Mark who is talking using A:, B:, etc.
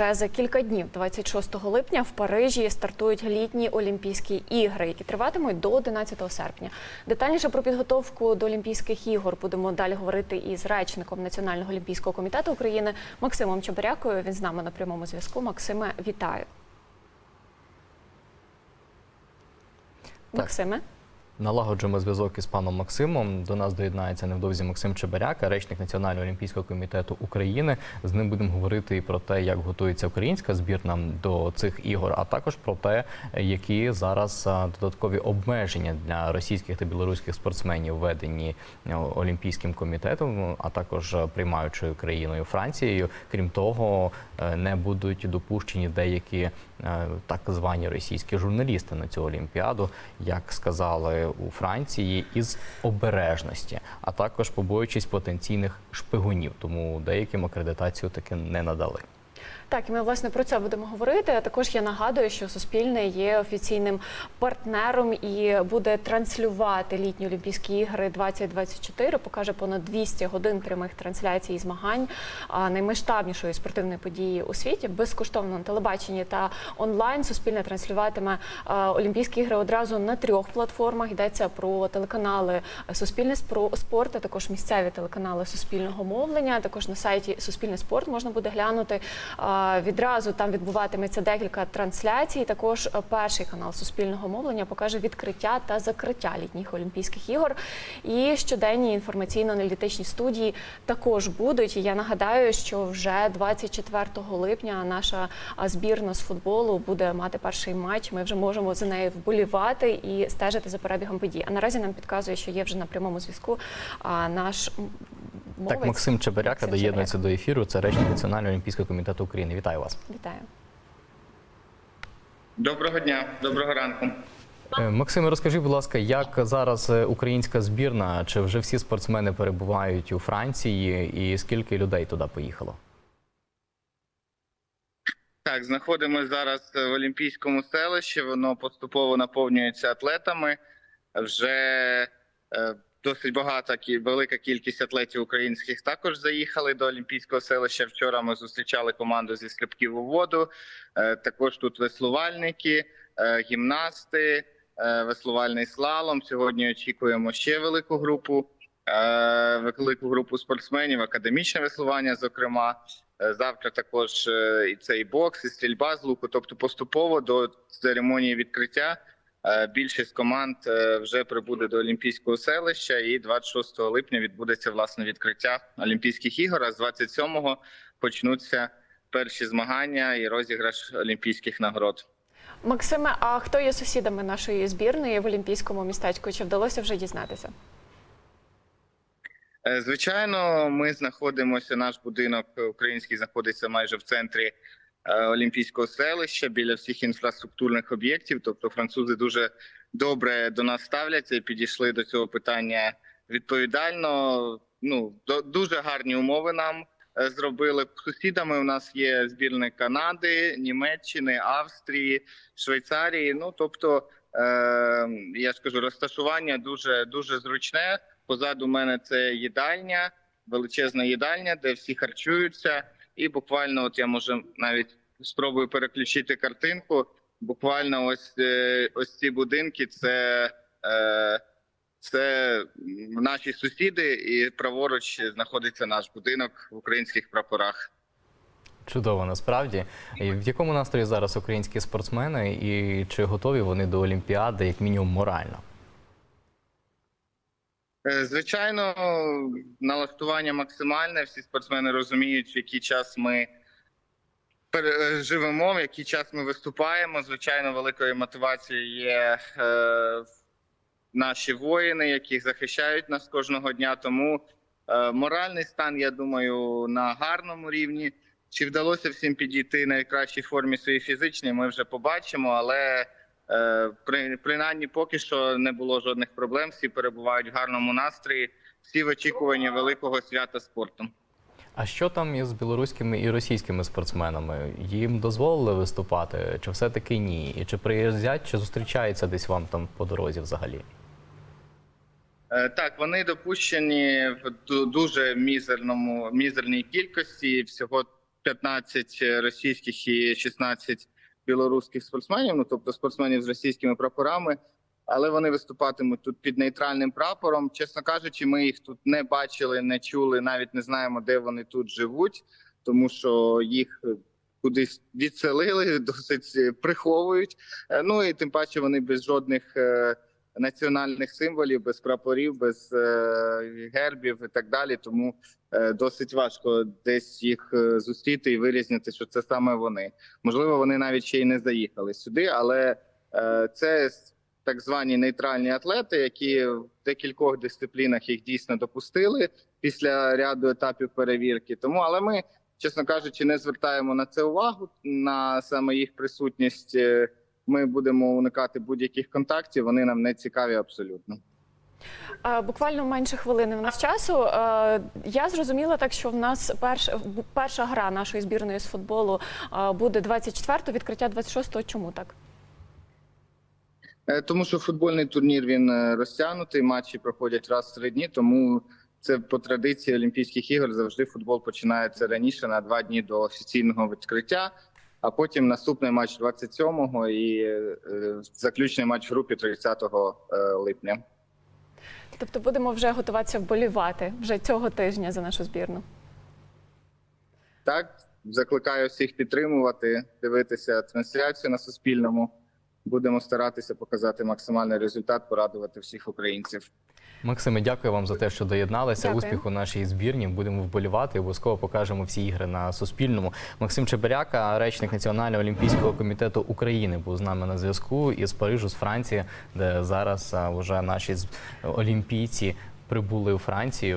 A: Вже за кілька днів, 26 липня, в Парижі стартують літні Олімпійські ігри, які триватимуть до 11 серпня. Детальніше про підготовку до Олімпійських ігор будемо далі говорити із речником Національного олімпійського комітету України Максимом Чебарякою. Він з нами на прямому зв'язку. Максиме, вітаю. Максиме.
B: Налагоджуємо зв'язок із паном Максимом. До нас доєднається невдовзі Максим Чебаряка, речник Національного олімпійського комітету України. З ним будемо говорити і про те, як готується українська збірна до цих ігор, а також про те, які зараз додаткові обмеження для російських та білоруських спортсменів введені е, Олімпійським комітетом, а також приймаючою країною Францією. Крім того, е, не будуть допущені деякі е, так звані російські журналісти на цю олімпіаду, як сказали у Франції, із обережності, а також побоюючись потенційних шпигунів. Тому деяким акредитацію таки не надали.
A: Так, і ми власне про це будемо говорити. А також я нагадую, що Суспільне є офіційним партнером і буде транслювати літні Олімпійські ігри 2024. Покаже понад 200 годин прямих трансляцій і змагань наймасштабнішої спортивної події у світі. Безкоштовно на телебаченні та онлайн. Суспільне транслюватиме Олімпійські ігри одразу на трьох платформах. Йдеться про телеканали Суспільне Спро- спорт, а також місцеві телеканали Суспільного мовлення. Також на сайті Суспільне спорт можна буде глянути. Відразу там відбуватиметься декілька трансляцій. Також е, перший канал Суспільного мовлення покаже відкриття та закриття літніх Олімпійських ігор. І щоденні інформаційно-аналітичні студії також будуть. І я нагадаю, що вже 24 липня наша збірна з футболу буде мати перший матч. Ми вже можемо за нею вболівати і стежити за перебігом подій. А наразі нам підказує, що є вже на прямому зв'язку наш м,
B: Так. Максим Чебаряка
A: Максим
B: доєднується до ефіру. Це речник Національного олімпійського комітету України. Вітаю вас.
A: Вітаю.
C: Доброго дня, доброго ранку.
B: Е, Максиме, розкажи, будь ласка, як зараз е, українська збірна? Чи вже всі спортсмени перебувають у Франції, і скільки людей туди поїхало?
C: Так, знаходимося зараз в Олімпійському селищі. Воно поступово наповнюється атлетами. Вже е, досить багата велика кількість атлетів українських також заїхали до Олімпійського селища. Вчора ми зустрічали команду зі стрибків у воду. Е, також тут веслувальники, е, гімнасти, е, веслувальний слалом. Сьогодні очікуємо ще велику групу. Велику групу спортсменів, академічне веслування, зокрема. Завтра також і це і бокс, і стрільба з луку. Тобто, поступово до церемонії відкриття більшість команд е, вже прибуде до Олімпійського селища, і 26 липня відбудеться власне відкриття Олімпійських ігор. А з 27-го почнуться перші змагання і розіграш олімпійських нагород.
A: Максиме, а хто є сусідами нашої збірної в Олімпійському містечку? Чи вдалося вже дізнатися?
C: Е, Звичайно, ми знаходимося. Наш будинок український знаходиться майже в центрі е, Олімпійського селища біля всіх інфраструктурних об'єктів. Тобто, французи дуже добре до нас ставляться і підійшли до цього питання відповідально. Ну дуже гарні умови нам е, зробили. Сусідами у нас є збірні Канади, Німеччини, Австрії, Швейцарії. Ну тобто, е, я ж кажу, розташування дуже дуже зручне. Позаду мене це їдальня, величезна їдальня, де всі харчуються. І буквально, от я може навіть спробую переключити картинку. Буквально, ось е, ось ці будинки, це, е, це наші сусіди, і праворуч знаходиться наш будинок в українських прапорах.
B: Чудово, насправді. І В якому настрої зараз українські спортсмени, і чи готові вони до Олімпіади, як мінімум, морально?
C: Е, Звичайно, налаштування максимальне. Всі спортсмени розуміють, в який час ми е, живемо, в який час ми виступаємо. Звичайно, великою мотивацією є е, наші воїни, які захищають нас кожного дня. Тому моральний стан, я думаю, на гарному рівні. Чи вдалося всім підійти в найкращій формі своїй фізичній, ми вже побачимо, але при- Принаймні, поки що не було жодних проблем. Всі перебувають в гарному настрої, всі в очікуванні великого свята спорту.
B: А що там із білоруськими і російськими спортсменами? Їм дозволили виступати, чи все-таки ні? І чи приїздять, чи зустрічаються десь вам там по дорозі взагалі?
C: Е, Так, вони допущені в дуже мізерному мізерній кількості. Всього 15 російських і 16 білоруських спортсменів, ну тобто спортсменів з російськими прапорами. Але вони виступатимуть тут під нейтральним прапором. Чесно кажучи, ми їх тут не бачили, не чули, навіть не знаємо, де вони тут живуть, тому що їх е, кудись відселили, досить е, приховують. Е, Ну і тим паче вони без жодних національних символів, без прапорів, без е, гербів і так далі. Тому е, досить важко десь їх е, зустріти і вирізняти, що це саме вони. Можливо, вони навіть ще й не заїхали сюди, але це так звані нейтральні атлети, які в декількох дисциплінах їх дійсно допустили після ряду етапів перевірки. Тому, але ми, чесно кажучи, не звертаємо на це увагу на саме їх присутність. Ми будемо уникати будь-яких контактів. Вони нам не цікаві абсолютно.
A: Буквально менше хвилини в нас часу. Я зрозуміла так, що в нас перш, бу- перша гра нашої збірної з футболу буде 24-го, відкриття 26-го. Чому так?
C: Е, Тому що футбольний турнір він е, розтягнутий, матчі проходять раз в три дні. Тому це по традиції Олімпійських ігор завжди футбол починається раніше на два дні до офіційного відкриття. А потім наступний матч 27-го і е, заключний матч в групі 30 е, липня.
A: Тобто будемо вже готуватися вболівати вже цього тижня за нашу збірну.
C: Так, закликаю всіх підтримувати, дивитися трансляцію на Суспільному. Будемо старатися показати максимальний результат, порадувати всіх українців.
B: Максиме, дякую вам за те, що доєдналися.
A: Дякую.
B: Успіху нашій збірні. Будемо вболівати. Обов'язково покажемо всі ігри на Суспільному. Максим Чебиряка, речник Національного олімпійського комітету України, був з нами на зв'язку із Парижу, з Франції, де зараз вже наші олімпійці прибули у Францію.